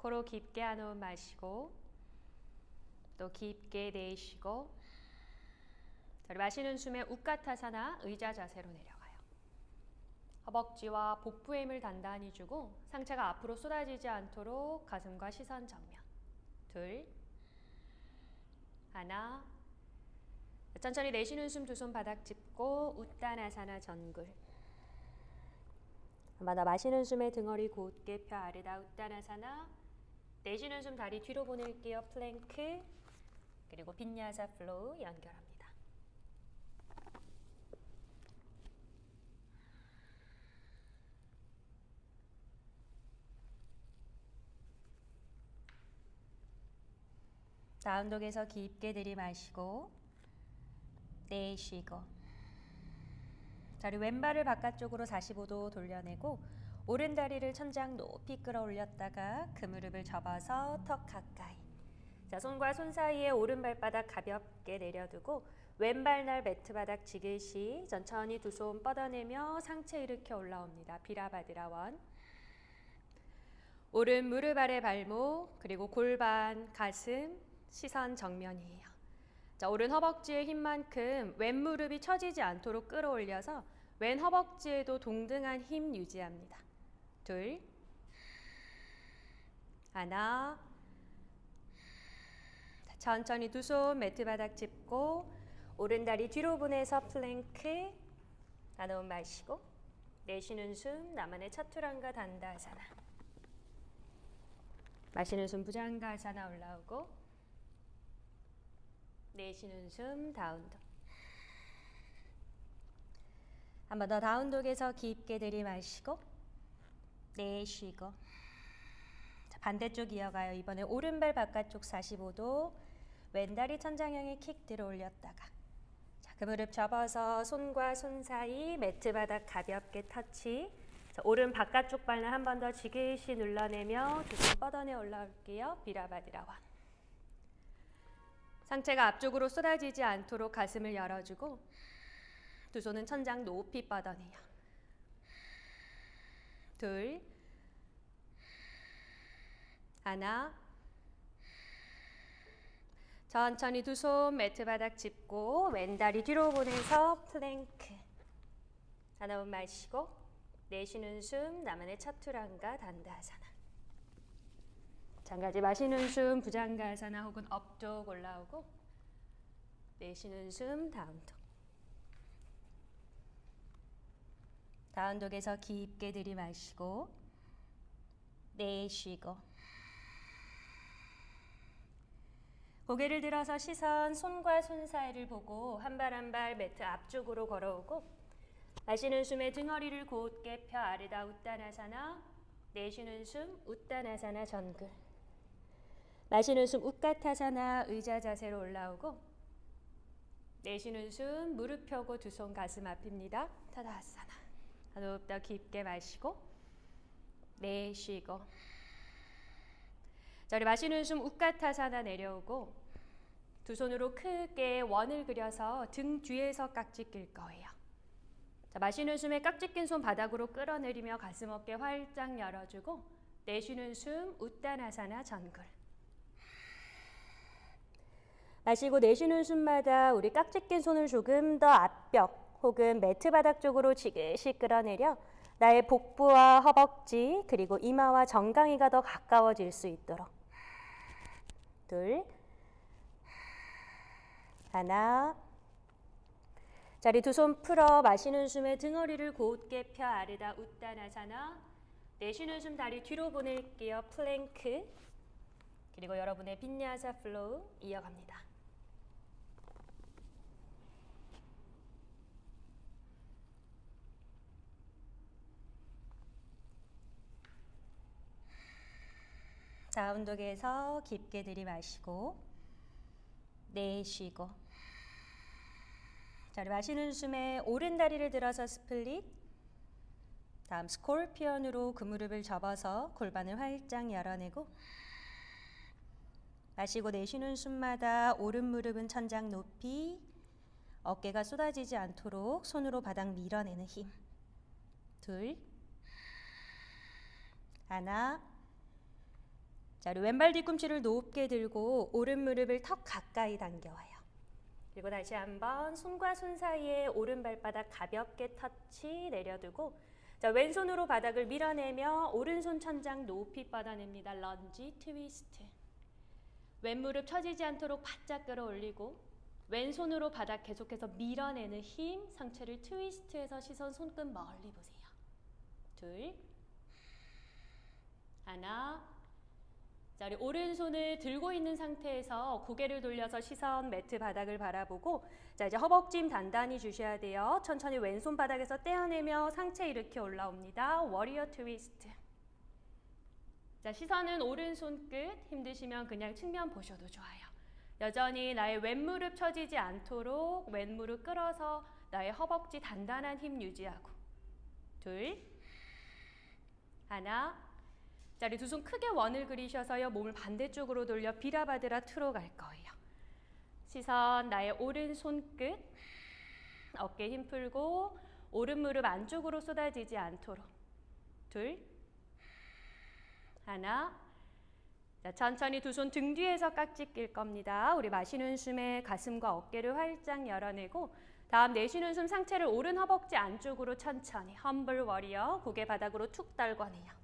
코로 깊게 한 호흡 마시고 또 깊게 내쉬고 저리 마시는 숨에 우까타사나 의자 자세로 내려가요. 허벅지와 복부 힘을 단단히 주고 상체가 앞으로 쏟아지지 않도록 가슴과 시선 정면. 둘 하나. 천천히 내쉬는 숨 두 손 바닥 짚고 우따나사나 전글. 마다 마시는 숨에 등허리 곧게 펴 아래다 우따나사나 내쉬는 숨 다리 뒤로 보낼게요. 플랭크 그리고 빈야사 플로우 연결합니다. 다음 독에서 깊게 들이마시고 내쉬고 자리 왼발을 바깥쪽으로 45도 돌려내고 오른 다리를 천장 높이 끌어올렸다가 그 무릎을 접어서 턱 가까이. 자, 손과 손 사이에 오른발바닥 가볍게 내려두고 왼발 날 매트바닥 지그시 천천히 두 손 뻗어내며 상체 일으켜 올라옵니다. 비라바디라원. 오른 무릎 아래 발목 그리고 골반, 가슴, 시선 정면이에요. 자, 오른 허벅지의 힘만큼 왼 무릎이 처지지 않도록 끌어올려서 왼 허벅지에도 동등한 힘 유지합니다. 둘, 하나. 천천히 두 손 매트 바닥 짚고 오른 다리 뒤로 보내서 플랭크 나눠 마시고 내쉬는 숨 나만의 차투랑과 단다하사나. 마시는 숨 부장과 하사나 올라오고 내쉬는 숨 다운독 한번 더 다운독에서 깊게 들이마시고 네, 내쉬고 자, 반대쪽 이어가요. 이번에 오른발 바깥쪽 45도 왼다리 천장형에 킥 들어 올렸다가 자, 그 무릎 접어서 손과 손 사이 매트 바닥 가볍게 터치 자, 오른 바깥쪽 발은 한 번 더 지그시 눌러내며 두 손 뻗어내 올라올게요. 비라바디라 원 상체가 앞쪽으로 쏟아지지 않도록 가슴을 열어주고 두 손은 천장 높이 뻗어내요. 둘, 하나. 천천히 두 손 매트 바닥 짚고 왼다리 뒤로 보내서 플랭크. 하나만 마시고 내쉬는 숨 나만의 차투랑가 단다하사나. 장가지 마시는 숨 부장가사나 혹은 업쪽 올라오고 내쉬는 숨 다음 턱. 다운독에서 깊게 들이마시고 내쉬고 고개를 들어서 시선 손과 손 사이를 보고 한 발 한 발 매트 앞쪽으로 걸어오고 마시는 숨에 등허리를 곧게 펴 아래다 웃다나사나 내쉬는 숨 웃다나사나 전글 마시는 숨 웃가타사나 의자 자세로 올라오고 내쉬는 숨 무릎 펴고 두 손 가슴 앞입니다. 타다하사나 호흡도 깊게 마시고 내쉬고 자, 우리 마시는 숨 우까타사나 내려오고 두 손으로 크게 원을 그려서 등 뒤에서 깍지 낄 거예요. 자, 마시는 숨에 깍지 낀 손 바닥으로 끌어내리며 가슴 어깨 활짝 열어주고 내쉬는 숨 우따나사나 전굴. 마시고 내쉬는 숨마다 우리 깍지 낀 손을 조금 더 앞벽 혹은 매트 바닥 쪽으로 지그시 끌어내려 나의 복부와 허벅지 그리고 이마와 정강이가 더 가까워질 수 있도록. 둘. 하나. 자리 두 손 풀어 마시는 숨에 등허리를 곧게 펴 아르다 웃다나사나 내쉬는 숨 다리 뒤로 보낼게요. 플랭크. 그리고 여러분의 빈야사 플로우 이어갑니다. 좌운동에서 깊게 들이마시고 내쉬고 자, 우리 마시는 숨에 오른 다리를 들어서 스플릿 다음 스콜피언으로 그 무릎을 접어서 골반을 활짝 열어내고 마시고 내쉬는 숨마다 오른 무릎은 천장 높이 어깨가 쏟아지지 않도록 손으로 바닥 밀어내는 힘. 둘. 하나. 자, 왼발 뒤꿈치를 높게 들고 오른 무릎을 턱 가까이 당겨와요. 그리고 다시 한번 손과 손 사이에 오른 발바닥 가볍게 터치 내려두고 자, 왼손으로 바닥을 밀어내며 오른손 천장 높이 뻗어냅니다. 런지 트위스트. 왼무릎 처지지 않도록 바짝 끌어올리고 왼손으로 바닥 계속해서 밀어내는 힘, 상체를 트위스트해서 시선 손끝 멀리 보세요. 둘, 하나. 자, 우리 오른손을 들고 있는 상태에서 고개를 돌려서 시선 매트 바닥을 바라보고 자, 이제 허벅지 힘 단단히 주셔야 돼요. 천천히 왼손 바닥에서 떼어내며 상체 이렇게 올라옵니다. 워리어 트위스트. 자, 시선은 오른손 끝. 힘드시면 그냥 측면 보셔도 좋아요. 여전히 나의 왼무릎 처지지 않도록 왼무릎 끌어서 나의 허벅지 단단한 힘 유지하고 둘 하나 자, 우리 두 손 크게 원을 그리셔서요. 몸을 반대쪽으로 돌려 비라바드라 투로 갈 거예요. 시선 나의 오른 손 끝 어깨 힘 풀고 오른 무릎 안쪽으로 쏟아지지 않도록 둘 하나 자, 천천히 두 손 등 뒤에서 깍지 낄 겁니다. 우리 마시는 숨에 가슴과 어깨를 활짝 열어내고 다음 내쉬는 숨 상체를 오른 허벅지 안쪽으로 천천히 험블 워리어 고개 바닥으로 툭 떨궈내요.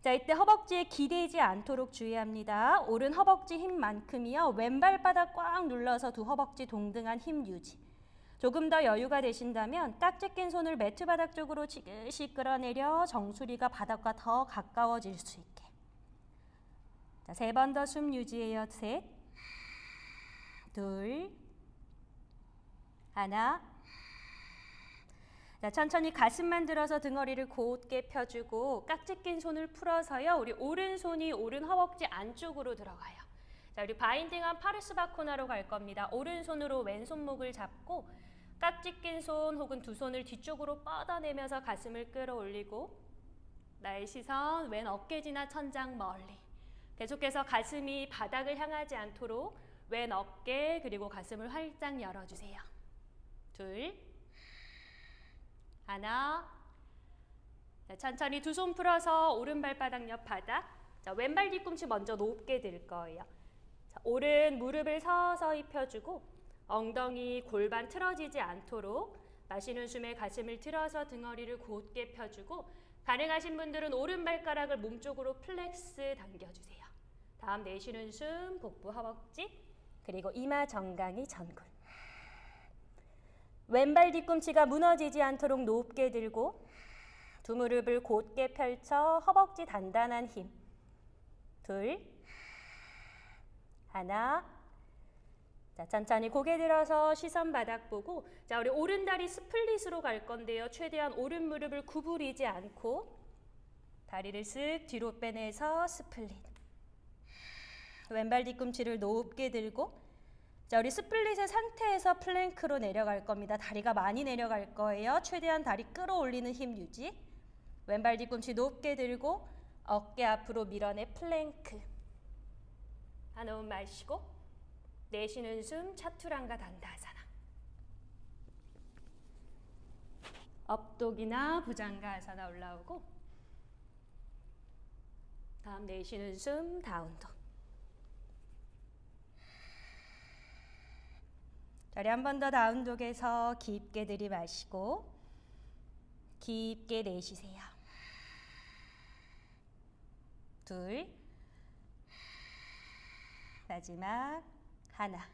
자, 이때 허벅지에 기대지 않도록 주의합니다. 오른 허벅지 힘만큼이요. 왼발 바닥 꽉 눌러서 두 허벅지 동등한 힘 유지. 조금 더 여유가 되신다면 깍지 낀 손을 매트 바닥 쪽으로 지그시 끌어내려 정수리가 바닥과 더 가까워질 수 있게. 자, 세 번 더 숨 유지해요. 셋, 둘, 하나. 자, 천천히 가슴만 들어서 등허리를 곧게 펴주고 깍지 낀 손을 풀어서요. 우리 오른손이 오른 허벅지 안쪽으로 들어가요. 자, 우리 바인딩한 파르스 바코나로 갈 겁니다. 오른손으로 왼손목을 잡고 깍지 낀 손 혹은 두 손을 뒤쪽으로 뻗어내면서 가슴을 끌어올리고 나의 시선 왼 어깨 지나 천장 멀리 계속해서 가슴이 바닥을 향하지 않도록 왼 어깨 그리고 가슴을 활짝 열어주세요. 둘, 하나. 자, 천천히 두 손 풀어서 오른 발바닥 옆 바닥. 자, 왼발 뒤꿈치 먼저 높게 들 거예요. 자, 오른 무릎을 서서히 펴주고 엉덩이 골반 틀어지지 않도록 마시는 숨에 가슴을 틀어서 등허리를 곧게 펴주고 가능하신 분들은 오른 발가락을 몸쪽으로 플렉스 당겨주세요. 다음 내쉬는 숨 복부 허벅지 그리고 이마 정강이 전굴. 왼발 뒤꿈치가 무너지지 않도록 높게 들고 두 무릎을 곧게 펼쳐 허벅지 단단한 힘. 둘, 하나. 자, 천천히 고개 들어서 시선 바닥 보고 자, 우리 오른 다리 스플릿으로 갈 건데요. 최대한 오른 무릎을 구부리지 않고 다리를 쓱 뒤로 빼내서 스플릿. 왼발 뒤꿈치를 높게 들고 자, 우리 스플릿의 상태에서 플랭크로 내려갈 겁니다. 다리가 많이 내려갈 거예요. 최대한 다리 끌어올리는 힘 유지. 왼발 뒤꿈치 높게 들고 어깨 앞으로 밀어내 플랭크. 한 호흡 마시고 내쉬는 숨 차투랑가 단다사나. 업독이나 부장가 아사나 올라오고 다음 내쉬는 숨 다운독. 자리 한 번 더 다운독에서 깊게 들이마시고 깊게 내쉬세요. 둘 마지막 하나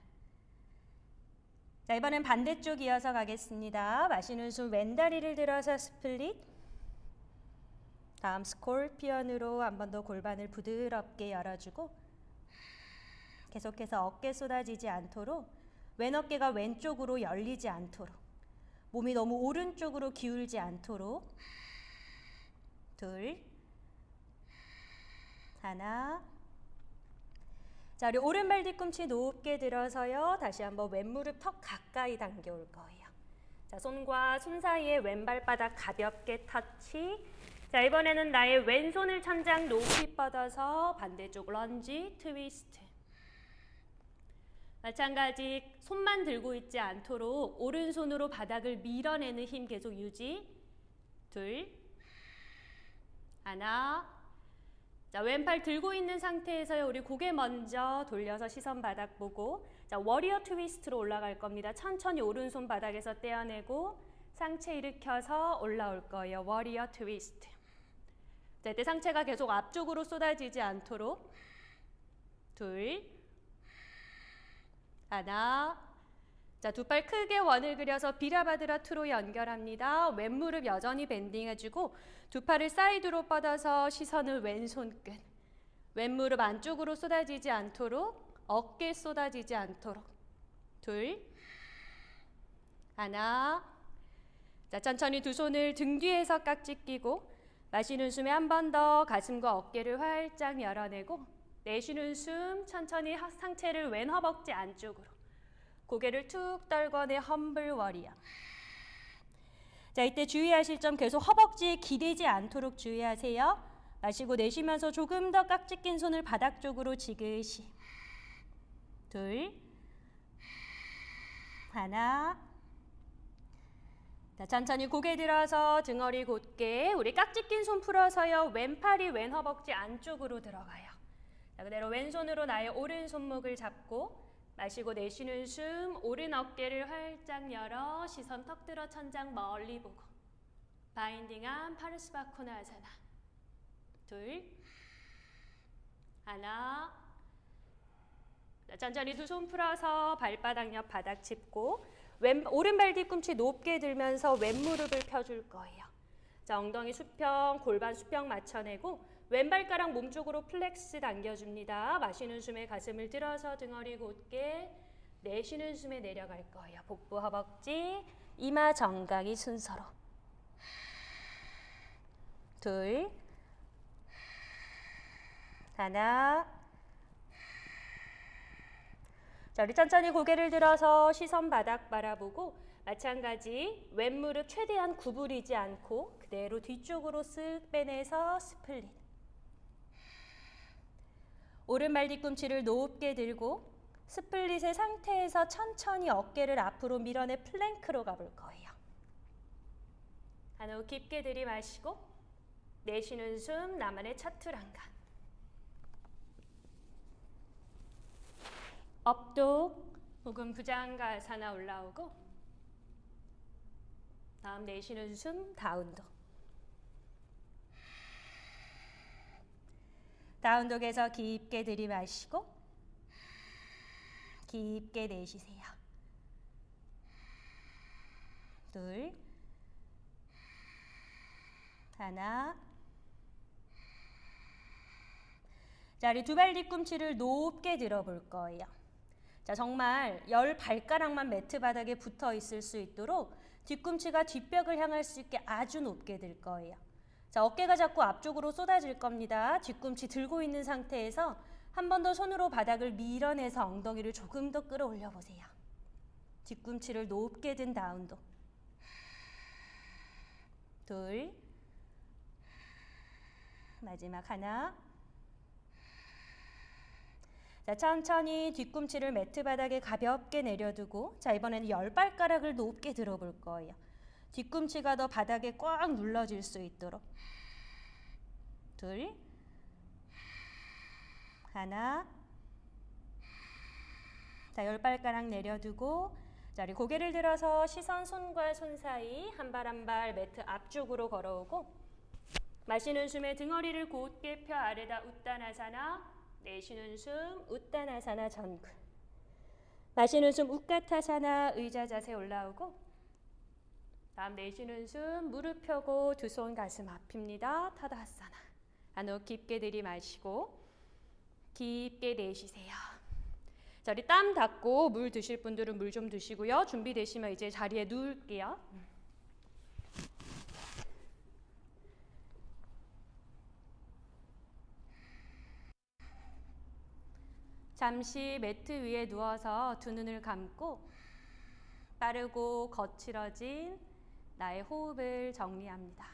자 이번엔 반대쪽 이어서 가겠습니다. 마시는 숨 왼다리를 들어서 스플릿 다음 스콜피언으로 한 번 더 골반을 부드럽게 열어주고 계속해서 어깨 쏟아지지 않도록 왼 어깨가 왼쪽으로 열리지 않도록 몸이 너무 오른쪽으로 기울지 않도록. 둘. 하나. 자 우리 오른발 뒤꿈치 높게 들어서요. 다시 한번 왼무릎 턱 가까이 당겨올 거예요. 자 손과 손 사이에 왼발바닥 가볍게 터치. 자 이번에는 나의 왼손을 천장 높이 뻗어서 반대쪽 런지 트위스트 마찬가지 손만 들고 있지 않도록 오른손으로 바닥을 밀어내는 힘 계속 유지. 둘, 하나. 자, 왼팔 들고 있는 상태에서 우리 고개 먼저 돌려서 시선 바닥 보고 자, 워리어 트위스트로 올라갈 겁니다. 천천히 오른손 바닥에서 떼어내고 상체 일으켜서 올라올 거예요. 워리어 트위스트. 자, 이때 상체가 계속 앞쪽으로 쏟아지지 않도록 둘 하나 자, 두 팔 크게 원을 그려서 비라바드라 투로 연결합니다. 왼무릎 여전히 밴딩 해주고 두 팔을 사이드로 뻗어서 시선을 왼손 끝. 왼무릎 안쪽으로 쏟아지지 않도록 어깨 쏟아지지 않도록 둘 하나 자 천천히 두 손을 등 뒤에서 깍지 끼고 마시는 숨에 한 번 더 가슴과 어깨를 활짝 열어내고 내쉬는 숨 천천히 하- 상체를 왼 허벅지 안쪽으로. 고개를 툭 떨궈내 험블 워리어 자 이때 주의하실 점 계속 허벅지에 기대지 않도록 주의하세요. 마시고 내쉬면서 조금 더 깍지 낀 손을 바닥 쪽으로 지그시. 둘. 하나. 자, 천천히 고개 들어서 등허리 곧게 우리 깍지 낀 손 풀어서요. 왼팔이 왼 허벅지 안쪽으로 들어가요. 자, 그대로 왼손으로 나의 오른 손목을 잡고 마시고 내쉬는 숨 오른 어깨를 활짝 열어 시선 턱 들어 천장 멀리 보고 바인딩한 파르스바코나사나. 둘. 하나. 자, 천천히 두 손 풀어서 발바닥 옆 바닥 짚고 왼, 오른발 뒤꿈치 높게 들면서 왼무릎을 펴줄 거예요. 자, 엉덩이 수평, 골반 수평 맞춰내고 왼발가락 몸쪽으로 플렉스 당겨줍니다. 마시는 숨에 가슴을 들어서 등허리 곧게 내쉬는 숨에 내려갈 거예요. 복부 허벅지, 이마 정강이 순서로. 둘, 하나, 자, 우리 천천히 고개를 들어서 시선 바닥 바라보고 마찬가지 왼무릎 최대한 구부리지 않고 그대로 뒤쪽으로 쓱 빼내서 스플릿. 오른발 뒤꿈치를 높게 들고 스플릿의 상태에서 천천히 어깨를 앞으로 밀어내 플랭크로 가볼 거예요. 한호흡 깊게 들이마시고 내쉬는 숨 나만의 차투랑가. 업도 혹은 부장가사나 올라오고 다음 내쉬는 숨 다운도 다운독에서 깊게 들이마시고 깊게 내쉬세요. 둘 하나 자, 우리 두발 뒤꿈치를 높게 들어볼 거예요. 자, 정말 열 발가락만 매트 바닥에 붙어 있을 수 있도록 뒤꿈치가 뒷벽을 향할 수 있게 아주 높게 들 거예요. 자, 어깨가 자꾸 앞쪽으로 쏟아질 겁니다. 뒤꿈치 들고 있는 상태에서 한 번 더 손으로 바닥을 밀어내서 엉덩이를 조금 더 끌어올려 보세요. 뒤꿈치를 높게 든 다운도. 둘. 마지막 하나. 자, 천천히 뒤꿈치를 매트 바닥에 가볍게 내려두고 자, 이번에는 열 발가락을 높게 들어볼 거예요. 뒤꿈치가 더 바닥에 꽉 눌러질 수 있도록. 둘. 하나. 자, 열 발가락 내려두고 자, 우리 고개를 들어서 시선 손과 손 사이 한 발 한 발 매트 앞쪽으로 걸어오고 마시는 숨에 등허리를 곧게 펴 아래다 웃다나사나 내쉬는 숨 웃다나사나 전굴 마시는 숨 우까타사나 의자 자세 올라오고 다음 내쉬는 숨 무릎 펴고 두 손 가슴 앞입니다. 타다하사나. 한호흡 깊게 들이마시고 깊게 내쉬세요. 자 우리 땀 닦고 물 드실 분들은 물 좀 드시고요. 준비되시면 이제 자리에 누울게요 잠시 매트 위에 누워서 두 눈을 감고 빠르고 거칠어진 나의 호흡을 정리합니다.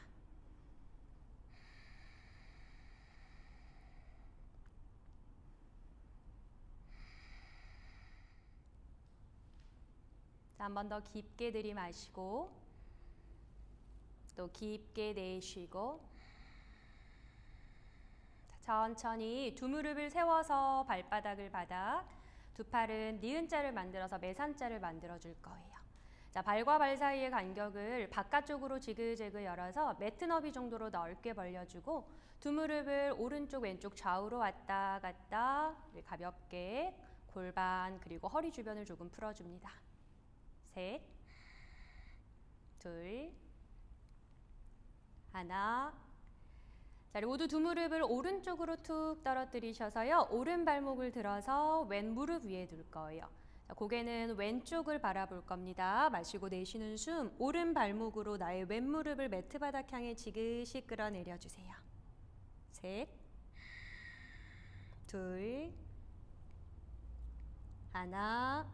한 번 더 깊게 들이마시고 또 깊게 내쉬고 천천히 두 무릎을 세워서 발바닥을 바닥, 두 팔은 니은자를 만들어서 매산자를 만들어 줄 거예요. 자, 발과 발 사이의 간격을 바깥쪽으로 지그재그 열어서 매트 너비 정도로 넓게 벌려주고 두 무릎을 오른쪽 왼쪽 좌우로 왔다 갔다 가볍게 골반 그리고 허리 주변을 조금 풀어줍니다. 셋, 둘, 하나. 자, 그리고 모두 두 무릎을 오른쪽으로 툭 떨어뜨리셔서요. 오른 발목을 들어서 왼 무릎 위에 둘 거예요. 자, 고개는 왼쪽을 바라볼 겁니다. 마시고 내쉬는 숨, 오른 발목으로 나의 왼 무릎을 매트 바닥 향해 지그시 끌어내려 주세요. 셋, 둘, 하나.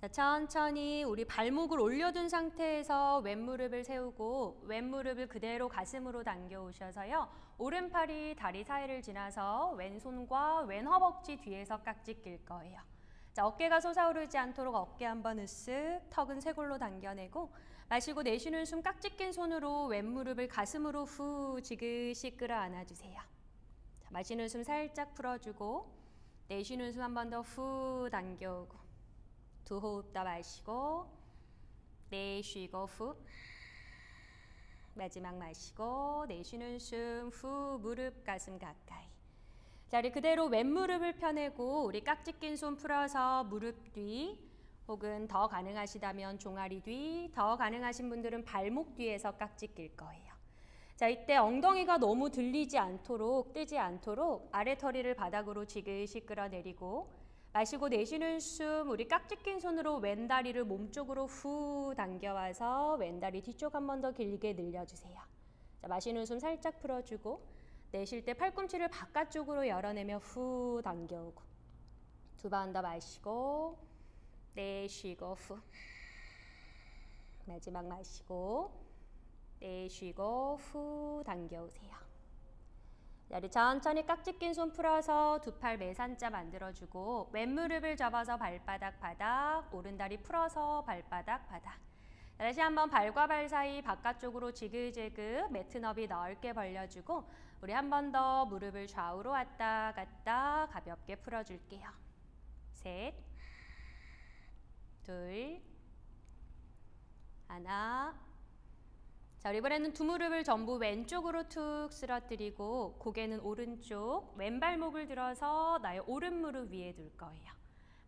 자, 천천히 우리 발목을 올려둔 상태에서 왼무릎을 세우고 왼무릎을 그대로 가슴으로 당겨 오셔서요. 오른팔이 다리 사이를 지나서 왼손과 왼 허벅지 뒤에서 깍지 낄 거예요. 자, 어깨가 솟아오르지 않도록 어깨 한번 으쓱, 턱은 쇄골로 당겨내고 마시고 내쉬는 숨 깍지 낀 손으로 왼무릎을 가슴으로 후 지그시 끌어 안아주세요. 자, 마시는 숨 살짝 풀어주고 내쉬는 숨 한 번 더 후 당겨오고 두 호흡 더 마시고 내쉬고 후 마지막 마시고 내쉬는 숨 후 무릎 가슴 가까이 자리 그대로 왼무릎을 펴내고 우리 깍지 낀 손 풀어서 무릎 뒤 혹은 더 가능하시다면 종아리 뒤, 더 가능하신 분들은 발목 뒤에서 깍지 낄 거예요. 자, 이때 엉덩이가 너무 들리지 않도록, 뜨지 않도록 아래 터리를 바닥으로 지그시 끌어내리고 마시고 내쉬는 숨, 우리 깍지 낀 손으로 왼 다리를 몸쪽으로 후 당겨와서 왼 다리 뒤쪽 한 번 더 길게 늘려주세요. 자, 마시는 숨 살짝 풀어주고 내쉴 때 팔꿈치를 바깥쪽으로 열어내며 후 당겨오고 두 번 더 마시고 내쉬고 후 마지막 마시고 내쉬고 후 당겨오세요. 자리 천천히 깍지 낀 손 풀어서 두 팔 매산자 만들어주고 왼무릎을 접어서 발바닥 바닥 오른다리 풀어서 발바닥 바닥 다시 한번 발과 발 사이 바깥쪽으로 지그재그 매트 너비 넓게 벌려주고 우리 한 번 더 무릎을 좌우로 왔다 갔다 가볍게 풀어줄게요. 셋, 둘, 하나. 자, 이번에는 두 무릎을 전부 왼쪽으로 툭 쓰러뜨리고 고개는 오른쪽, 왼발목을 들어서 나의 오른 무릎 위에 둘 거예요.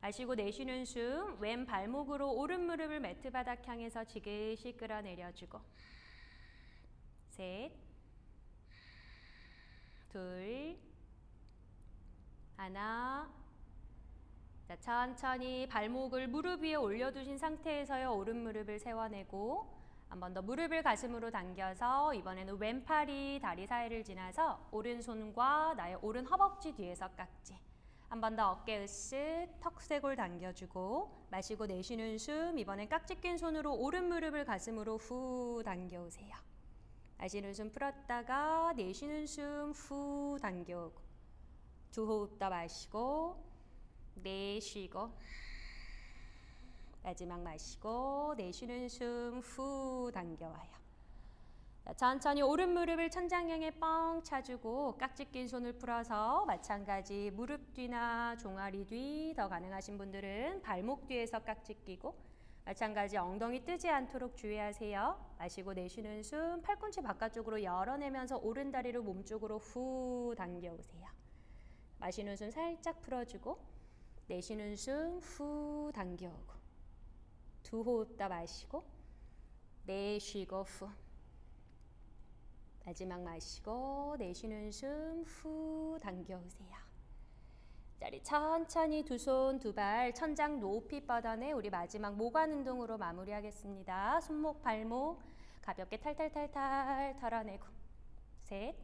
마시고 내쉬는 숨, 왼 발목으로 오른 무릎을 매트 바닥 향해서 지그시 끌어내려주고 셋, 둘, 하나. 자, 천천히 발목을 무릎 위에 올려두신 상태에서요. 오른 무릎을 세워내고 한 번 더 무릎을 가슴으로 당겨서 이번에는 왼팔이 다리 사이를 지나서 오른손과 나의 오른 허벅지 뒤에서 깍지 한 번 더 어깨 으쓱 턱쇄골 당겨주고 마시고 내쉬는 숨 이번엔 깍지 낀 손으로 오른 무릎을 가슴으로 후 당겨오세요. 마시는 숨 풀었다가 내쉬는 숨 후 당겨오고 두 호흡 더 마시고 내쉬고 마지막 마시고 내쉬는 숨 후 당겨와요. 자, 천천히 오른 무릎을 천장 향해 뻥 차주고 깍지 낀 손을 풀어서 마찬가지 무릎 뒤나 종아리 뒤 더 가능하신 분들은 발목 뒤에서 깍지 끼고 마찬가지 엉덩이 뜨지 않도록 주의하세요. 마시고 내쉬는 숨 팔꿈치 바깥쪽으로 열어내면서 오른 다리를 몸쪽으로 후 당겨오세요. 마시는 숨 살짝 풀어주고 내쉬는 숨 후 당겨오고 두 호흡 더 마시고 내쉬고 후 마지막 마시고 내쉬는 숨 후 당겨오세요. 자리 천천히 두 손 두 발 천장 높이 뻗어내 우리 마지막 모관 운동으로 마무리하겠습니다. 손목 발목 가볍게 탈탈탈탈 털어내고 셋,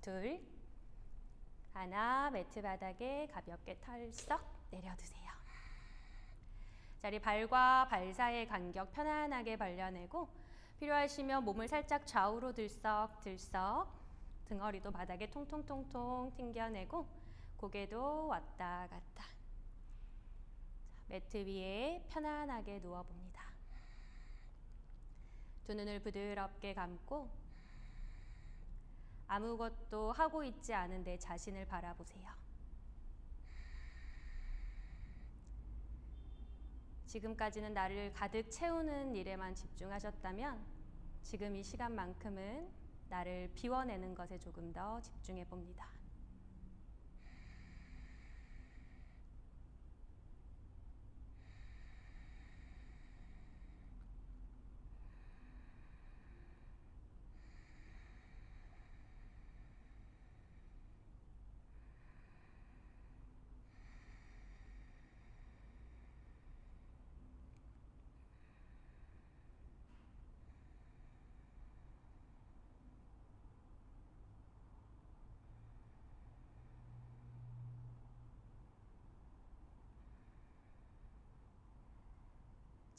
둘, 하나 매트 바닥에 가볍게 털썩 내려두세요. 자리 발과 발 사이의 간격 편안하게 벌려내고 필요하시면 몸을 살짝 좌우로 들썩 들썩 등허리도 바닥에 통통통통 튕겨내고 고개도 왔다 갔다 자, 매트 위에 편안하게 누워봅니다. 두 눈을 부드럽게 감고 아무것도 하고 있지 않은 내 자신을 바라보세요. 지금까지는 나를 가득 채우는 일에만 집중하셨다면 지금 이 시간만큼은 나를 비워내는 것에 조금 더 집중해 봅니다.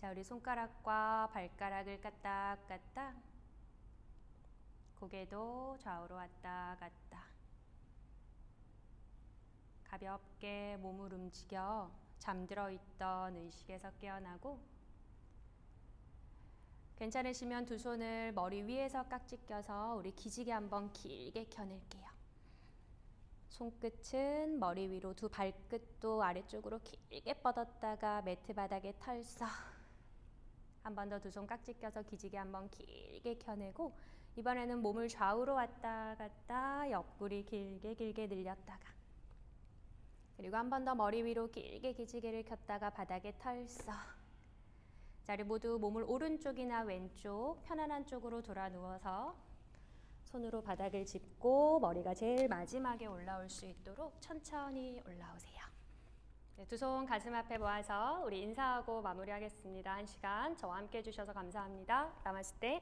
자, 우리 손가락과 발가락을 까딱 까딱 고개도 좌우로 왔다 갔다 가볍게 몸을 움직여 잠들어 있던 의식에서 깨어나고 괜찮으시면 두 손을 머리 위에서 깍지 껴서 우리 기지개 한번 길게 켜낼게요. 손끝은 머리 위로 두 발끝도 아래쪽으로 길게 뻗었다가 매트 바닥에 털썩 한 번 더 두 손 깍지 껴서 기지개 한 번 길게 켜내고 이번에는 몸을 좌우로 왔다 갔다 옆구리 길게 길게 늘렸다가 그리고 한 번 더 머리 위로 길게 기지개를 켰다가 바닥에 털썩 자, 우리 모두 몸을 오른쪽이나 왼쪽 편안한 쪽으로 돌아 누워서 손으로 바닥을 짚고 머리가 제일 마지막에 올라올 수 있도록 천천히 올라오세요. 네, 두 손 가슴 앞에 모아서 우리 인사하고 마무리하겠습니다. 한 시간 저와 함께 해주셔서 감사합니다. 나마스테.